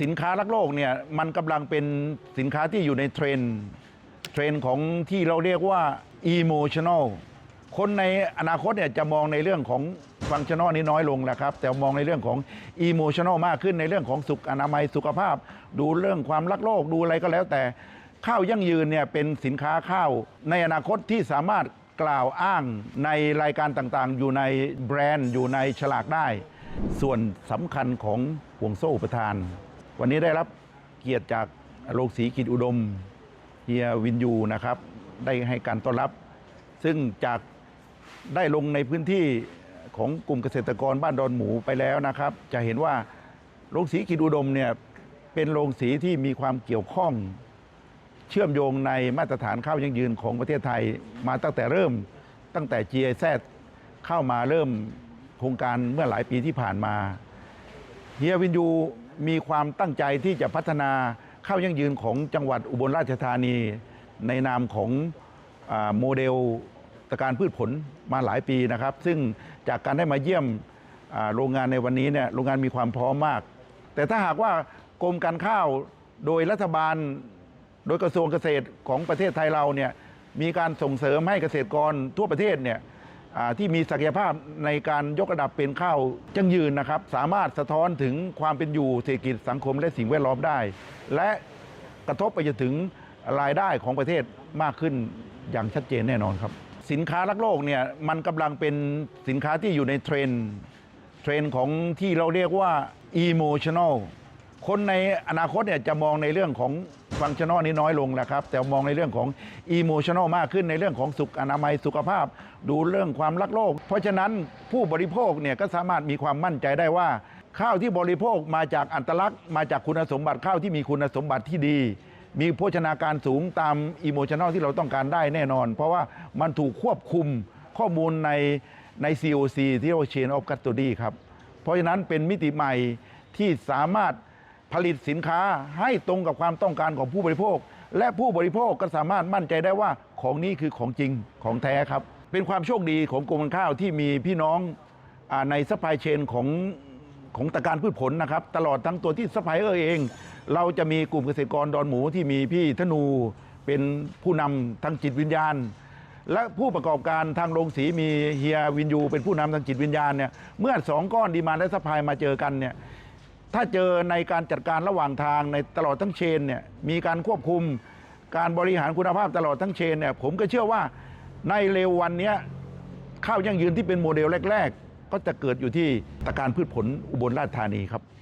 สินค้ารักโลกเนี่ยมันกำลังเป็นสินค้าที่อยู่ในเทรนด์เทรนด์ของที่เราเรียกว่า emotional คนในอนาคตเนี่ยจะมองในเรื่องของฟังชั่นอลนี้น้อยลงแหละครับ แต่มองในเรื่องของ emotional มากขึ้นในเรื่องของสุขอนามัยสุขภาพ ดูเรื่องความรักโลกดูอะไรก็แล้วแต่ ข้าวยั่งยืนเนี่ยเป็นสินค้าข้าว ในอนาคตที่สามารถกล่าวอ้างในรายการต่างๆ อยู่ในแบรนด์อยู่ในฉลากได้ ส่วนสำคัญของห่วงโซ่อุประทาน วันนี้ได้รับเกียรติจากโรงสีกิจอุดมเฮียวินยูนะครับ ได้ให้การต้อนรับ ซึ่งจากได้ลงในพื้นที่ของกลุ่มเกษตรกรบ้านดอนหมูไปแล้วนะครับ จะเห็นว่าโรงสีกิจอุดมเนี่ยเป็นโรงสีที่มีความเกี่ยวข้องเชื่อมโยงในมาตรฐานข้าวยั่งยืนของประเทศไทยมาตั้งแต่เริ่มตั้งแต่ GIZ เข้ามาเริ่มโครงการเมื่อหลายปีที่ผ่านมาเฮียวินยู มีความตั้งใจที่จะพัฒนาข้าวยั่งยืนของจังหวัดอุบลราชธานี ในนามของอโมเดลตการพืชผลมาหลายปีนะครับ ซึ่งจากการได้มาเยี่ยมโรงงานในวันนี้เนี่ยโรงงานมีความพร้อมมาก แต่ถ้าหากว่ากรมการข้าวโดยรัฐบาล โดยกระทรวงเกษตรของประเทศไทยเราเนี่ยมีการส่งเสริมให้เกษตรกรทั่วประเทศเนี่ย ที่มีศักยภาพในการยกระดับเป็นข้าวยั่งยืนนะครับ สามารถสะท้อนถึงความเป็นอยู่เศรษฐกิจสังคมและสิ่งแวดล้อมได้ และกระทบไปจนถึงรายได้ของประเทศมากขึ้นอย่างชัดเจนแน่นอนครับ สินค้ารักโลกเนี่ยมันกำลังเป็นสินค้าที่อยู่ในเทรนเทรนของที่เราเรียกว่า emotional คนในอนาคตเนี่ยจะมองในเรื่องของ ฟังชั่นอลนี้น้อยลงแหละครับ แต่มองในเรื่องของอิโมชั่นอลมากขึ้นในเรื่องของสุขอนามัยสุขภาพ ดูเรื่องความรักโลก เพราะฉะนั้นผู้บริโภคเนี่ยก็สามารถมีความมั่นใจได้ว่า ข้าวที่บริโภคมาจากอัตลักษณ์ มาจากคุณสมบัติข้าวที่มีคุณสมบัติที่ดี มีโภชนาการสูงตามอิโมชั่นอลที่เราต้องการได้แน่นอน เพราะว่ามันถูกควบคุมข้อมูลในใน COC ที่เรา Chain of Custody ครับเพราะฉะนั้นเป็นมิติใหม่ที่สามารถ ผลิตสินค้าให้ตรงกับความต้องการของผู้บริโภค และผู้บริโภคก็สามารถมั่นใจได้ว่าของนี้คือของจริงของแท้ครับ เป็นความโชคดีของกรมการข้าวที่มีพี่น้องอในซัพพลายเชนของของตะการพืชผลนะครับ ตลอดทั้งตัวที่ซัพพลายเออร์เอง เราจะมีกลุ่มเกษตรกรดอนหมูที่มีพี่ธนูเป็นผู้นำทางจิตวิญญาณ และผู้ประกอบการทางโรงสีมีเฮียวินยูเป็นผู้นำทางจิตวิญญาณเนี่ยเมื่อสองก้อนดีมาและสปายมาเจอกันเนี่ย ถ้าเจอในการจัดการระหว่างทางในตลอดทั้งเชนเนี่ยมีการควบคุมการบริหารคุณภาพตลอดทั้งเชนเนี่ยผมก็เชื่อว่าในเร็ววันนี้ข้าวยั่งยืนที่เป็นโมเดลแรก ๆ ก็จะเกิดอยู่ที่ตะการพืชผลอุบลราชธานีครับ